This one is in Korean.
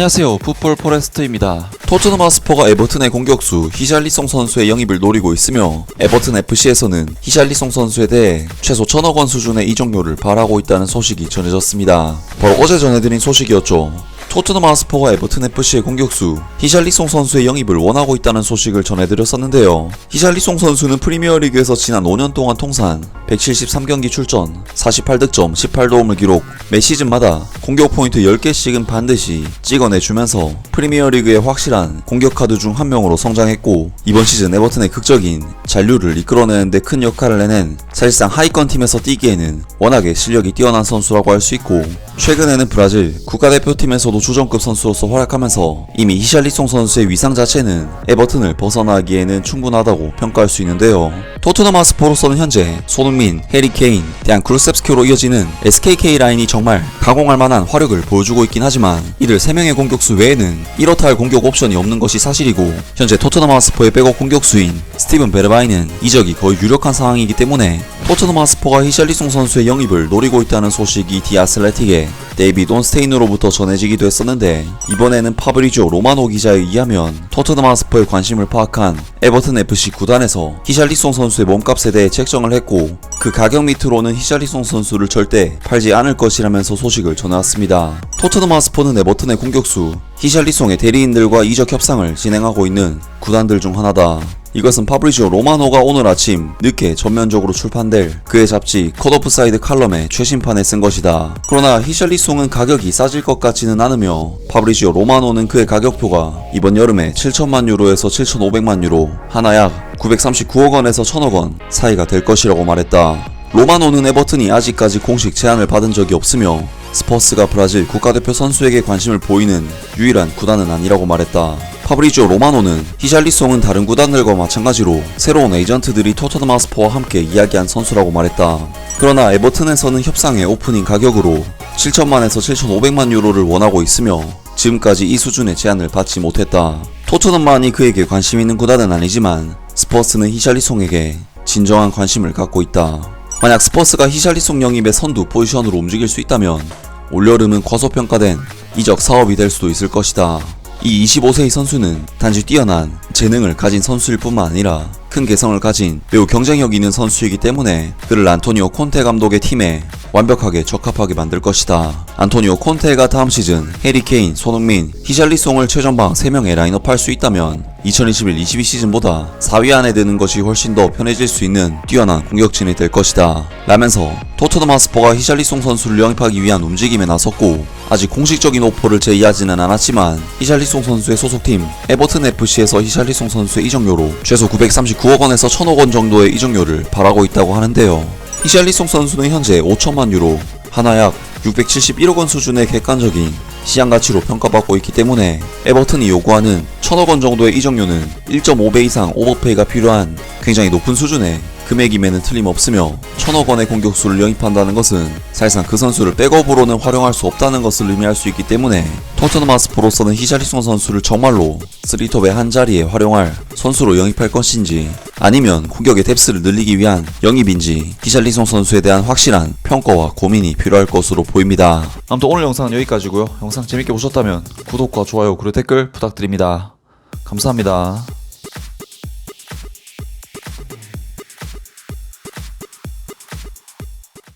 안녕하세요. 풋볼 포레스트입니다. 토트넘 하스퍼가 에버튼의 공격수 히샬리송 선수의 영입을 노리고 있으며 에버튼 FC에서는 히샬리송 선수에 대해 최소 천억 원 수준의 이적료를 바라고 있다는 소식이 전해졌습니다. 바로 어제 전해드린 소식이었죠. 토트넘 하스퍼가 에버튼 FC의 공격수 히샬리송 선수의 영입을 원하고 있다는 소식을 전해드렸었는데요. 히샬리송 선수는 프리미어리그에서 지난 5년 동안 통산 173경기 출전, 48득점, 18도움을 기록, 매 시즌마다 공격 포인트 10개씩은 반드시 찍어내주면서 프리미어리그의 확실한 공격 카드 중 한 명으로 성장했고 이번 시즌 에버튼의 극적인 잔류를 이끌어내는데 큰 역할을 내낸 사실상 하위권 팀에서 뛰기에는 워낙에 실력이 뛰어난 선수라고 할 수 있고 최근에는 브라질 국가대표팀에서도 주전급 선수로서 활약하면서 이미 히샬리송 선수의 위상 자체는 에버튼을 벗어나기에는 충분하다고 평가할 수 있는데요. 토트넘 하스포로서는 현재 손흥민, 해리 케인, 대한 크루셉스키로 이어지는 SKK 라인이 정말 가공할 만한 화력을 보여주고 있긴 하지만 이들 3명의 공격수 외에는 이렇다 할 공격 옵션이 없는 것이 사실이고 현재 토트넘 하스포의 백업 공격수인 스티븐 베르바이는 이적이 거의 유력한 상황이기 때문에 토트넘 하스포가 히샬리송 선수의 영입을 노리고 있다는 소식이 디아슬레틱의 데이비드 온스테인으로부터 전해지기도 했었는데 이번에는 파브리지오 로마노 기자에 의하면 토트넘 하스퍼의 관심을 파악한 에버튼 FC 구단에서 히샬리송 선수의 몸값에 대해 책정을 했고 그 가격 밑으로는 히샬리송 선수를 절대 팔지 않을 것이라면서 소식을 전해왔습니다. 토트넘 하스퍼는 에버튼의 공격수 히샬리송의 대리인들과 이적 협상을 진행하고 있는 구단들 중 하나다. 이것은 파브리지오 로마노가 오늘 아침 늦게 전면적으로 출판될 그의 잡지 컷오프 사이드 칼럼의 최신판에 쓴 것이다. 그러나 히샬리송은 가격이 싸질 것 같지는 않으며 파브리지오 로마노는 그의 가격표가 이번 여름에 7천만 유로에서 7,500만 유로, 하나 약 939억 원에서 1,000억 원 사이가 될 것이라고 말했다. 로마노는 에버튼이 아직까지 공식 제안을 받은 적이 없으며 스퍼스가 브라질 국가대표 선수에게 관심을 보이는 유일한 구단은 아니라고 말했다. 파브리지오 로마노는 히샬리송은 다른 구단들과 마찬가지로 새로운 에이전트들이 토트넘 하스퍼와 함께 이야기한 선수라고 말했다. 그러나 에버튼에서는 협상의 오프닝 가격으로 7천만에서 7,500만 유로를 원하고 있으며 지금까지 이 수준의 제안을 받지 못했다. 토트넘만이 그에게 관심 있는 구단은 아니지만 스퍼스는 히샬리송에게 진정한 관심을 갖고 있다. 만약 스퍼스가 히샬리송 영입의 선두 포지션으로 움직일 수 있다면 올여름은 과소평가된 이적 사업이 될 수도 있을 것이다. 이 25세의 선수는 단지 뛰어난 재능을 가진 선수일 뿐만 아니라 큰 개성을 가진 매우 경쟁력 있는 선수이기 때문에 그를 안토니오 콘테 감독의 팀에 완벽하게 적합하게 만들 것이다. 안토니오 콘테가 다음 시즌 해리 케인, 손흥민, 히샬리송을 최전방 3명의 라인업 할 수 있다면 2021-22 시즌보다 4위 안에 드는 것이 훨씬 더 편해질 수 있는 뛰어난 공격진이 될 것이다. 라면서 토트넘 하스퍼가 히샬리송 선수를 영입하기 위한 움직임에 나섰고 아직 공식적인 오퍼를 제의하지는 않았지만 히샬리송 선수의 소속팀 에버튼 FC에서 히샬리송 선수의 이적료로 최소 939억 원에서 1000억 원 정도의 이적료를 바라고 있다고 하는데요. 히샬리송 선수는 현재 5천만 유로, 하나 약 671억 원 수준의 객관적인 시장 가치로 평가받고 있기 때문에 에버튼이 요구하는 1000억 원 정도의 이적료는 1.5배 이상 오버페이가 필요한 굉장히 높은 수준의 금액임에는 틀림없으며 1000억 원의 공격수를 영입한다는 것은 사실상 그 선수를 백업으로는 활용할 수 없다는 것을 의미할 수 있기 때문에 토트넘 하스포로서는 히샬리송 선수를 정말로 3톱의 한 자리에 활용할 선수로 영입할 것인지 아니면 공격의 뎁스를 늘리기 위한 영입인지 히샬리송 선수에 대한 확실한 평가와 고민이 필요할 것으로 보입니다. 아무튼 오늘 영상은 여기까지고요. 영상 재밌게 보셨다면 구독과 좋아요 그리고 댓글 부탁드립니다. 감사합니다.